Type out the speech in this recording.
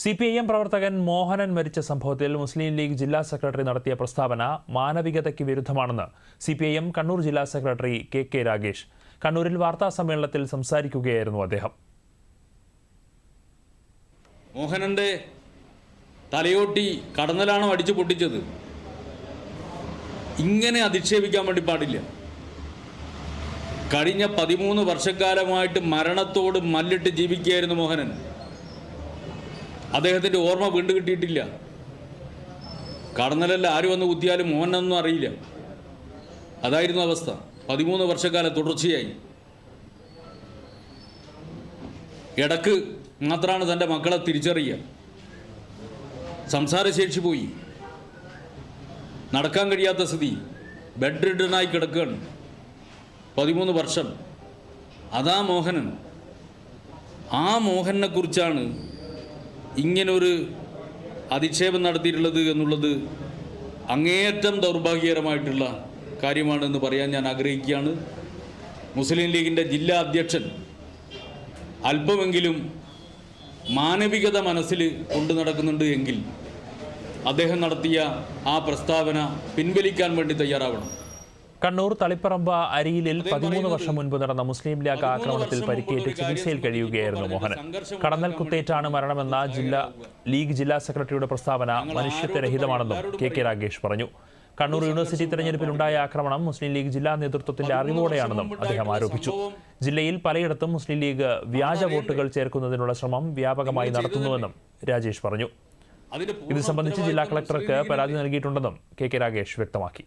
C P I M പ്രവർത്തകൻ മോഹനൻ മരിച്ച സംഭവത്തിൽ മുസ്ലിം ലീഗ് ജില്ലാ സെക്രട്ടറി നടത്തിയ പ്രസ്താവന മാനവികതയ്ക്ക് വിരുദ്ധമാണെന്ന് C P I M Kannur ജില്ലാ സെക്രട്ടറി കെ കെ രാഗേഷ് കണ്ണൂരിൽ വാർത്താ സമ്മേളനത്തിൽ സംസാരിക്കുകയായിരുന്നു അദ്ദേഹം. മോഹനന്റെ തലയോട്ടി കടന്നലാണോ അടിച്ചു പൊട്ടിച്ചത്? ഇങ്ങനെ അധിക്ഷേപിക്കാൻ വേണ്ടി പാടില്ല. കഴിഞ്ഞ പതിമൂന്ന് വർഷക്കാലമായിട്ട് മരണത്തോട് മല്ലിട്ട് ജീവിക്കുകയായിരുന്നു മോഹനൻ. അദ്ദേഹത്തിന്റെ ഓർമ്മ വീണ്ടും കിട്ടിയിട്ടില്ല. കടന്നലല്ല ആര് വന്ന് കുത്തിയാലും മോഹനൊന്നും അറിയില്ല. അതായിരുന്നു അവസ്ഥ. പതിമൂന്ന് വർഷക്കാലം തുടർച്ചയായി. ഇടയ്ക്ക് മാത്രമാണ് തന്റെ മക്കളെ തിരിച്ചറിയുക സംസാരശേഷി പോയി. നടക്കാൻ കഴിയാത്ത സ്ഥിതി. ബെഡ് റിഡനായി കിടക്കുകയാണ്. പതിമൂന്ന് വർഷം. അതാ മോഹനൻ. ആ മോഹനെ കുറിച്ചാണ് ഇങ്ങനൊരു അധിക്ഷേപം നടത്തിയിട്ടുള്ളത് എന്നുള്ളത് അങ്ങേയറ്റം ദൗർഭാഗ്യകരമായിട്ടുള്ള കാര്യമാണെന്ന് പറയാൻ ഞാൻ ആഗ്രഹിക്കുകയാണ്. മുസ്ലിം ലീഗിന്റെ ജില്ലാ അധ്യക്ഷൻ അല്പമെങ്കിലും മാനവികത മനസ്സിൽ കൊണ്ടു നടക്കുന്നുണ്ട് എങ്കിൽ അദ്ദേഹം നടത്തിയ ആ പ്രസ്താവന പിൻവലിക്കാൻ വേണ്ടി തയ്യാറാവണം. കണ്ണൂർ തളിപ്പറമ്പ അരിയിലിൽ പതിമൂന്ന് വർഷം മുൻപ് നടന്ന മുസ്ലിം ലീഗ് ആക്രമണത്തിൽ പരിക്കേറ്റ് ചികിത്സയിൽ കഴിയുകയായിരുന്നു മോഹനൻ. കടന്നൽ കുത്തേറ്റാണ് മരണമെന്ന ജില്ലാ ലീഗ് ജില്ലാ സെക്രട്ടറിയുടെ പ്രസ്താവന മനുഷ്യത്വരഹിതമാണെന്നും കെ കെ രാഗേഷ് പറഞ്ഞു. കണ്ണൂർ യൂണിവേഴ്സിറ്റി തെരഞ്ഞെടുപ്പിലുണ്ടായ ആക്രമണം മുസ്ലിം ലീഗ് ജില്ലാ നേതൃത്വത്തിന്റെ അറിവോടെയാണെന്നും അദ്ദേഹം ആരോപിച്ചു. ജില്ലയിൽ പലയിടത്തും മുസ്ലിം ലീഗ് വ്യാജ വോട്ടുകൾ ചേർക്കുന്നതിനുള്ള ശ്രമം വ്യാപകമായി നടത്തുന്നുവെന്നും രാജേഷ് പറഞ്ഞു. ഇത് സംബന്ധിച്ച് ജില്ലാ കളക്ടർക്ക് പരാതി നൽകിയിട്ടുണ്ടെന്നും കെ കെ രാഗേഷ് വ്യക്തമാക്കി.